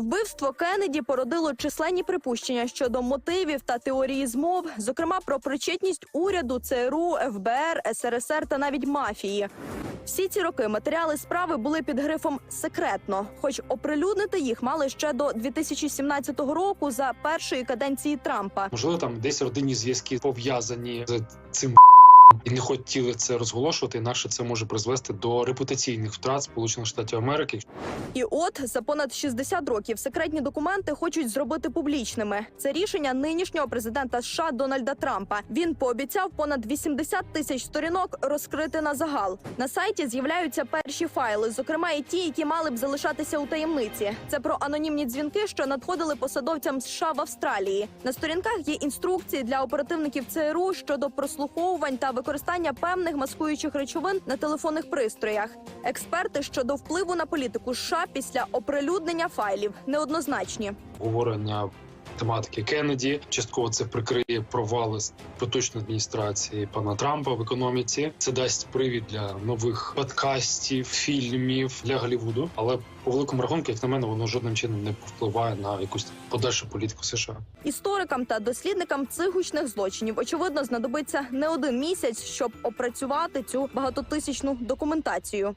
Вбивство Кеннеді породило численні припущення щодо мотивів та теорії змов, зокрема про причетність уряду, ЦРУ, ФБР, СРСР та навіть мафії. Всі ці роки матеріали справи були під грифом секретно, хоч оприлюднити їх мали ще до 2017 року за першої каденції Трампа. Можливо, там десь родинні зв'язки пов'язані з цим не хотіли це розголошувати, інакше це може призвести до репутаційних втрат Сполучених Штатів Америки. І от за понад 60 років секретні документи хочуть зробити публічними. Це рішення нинішнього президента США Дональда Трампа. Він пообіцяв понад 80 тисяч сторінок розкрити на загал. На сайті з'являються перші файли, зокрема і ті, які мали б залишатися у таємниці. Це про анонімні дзвінки, що надходили посадовцям США в Австралії. На сторінках є інструкції для оперативників ЦРУ щодо прослуховувань та використання певних маскуючих речовин на телефонних пристроях. Експерти щодо впливу на політику США після оприлюднення файлів неоднозначні. Обговорення тематики Кеннеді частково це прикриє провали поточної адміністрації пана Трампа в економіці. Це дасть привід для нових подкастів, фільмів для Голлівуду. Але по великому рахунку, як на мене, воно жодним чином не повпливає на якусь подальшу політику США. Історикам та дослідникам цих гучних злочинів очевидно знадобиться не один місяць, щоб опрацювати цю багатотисячну документацію.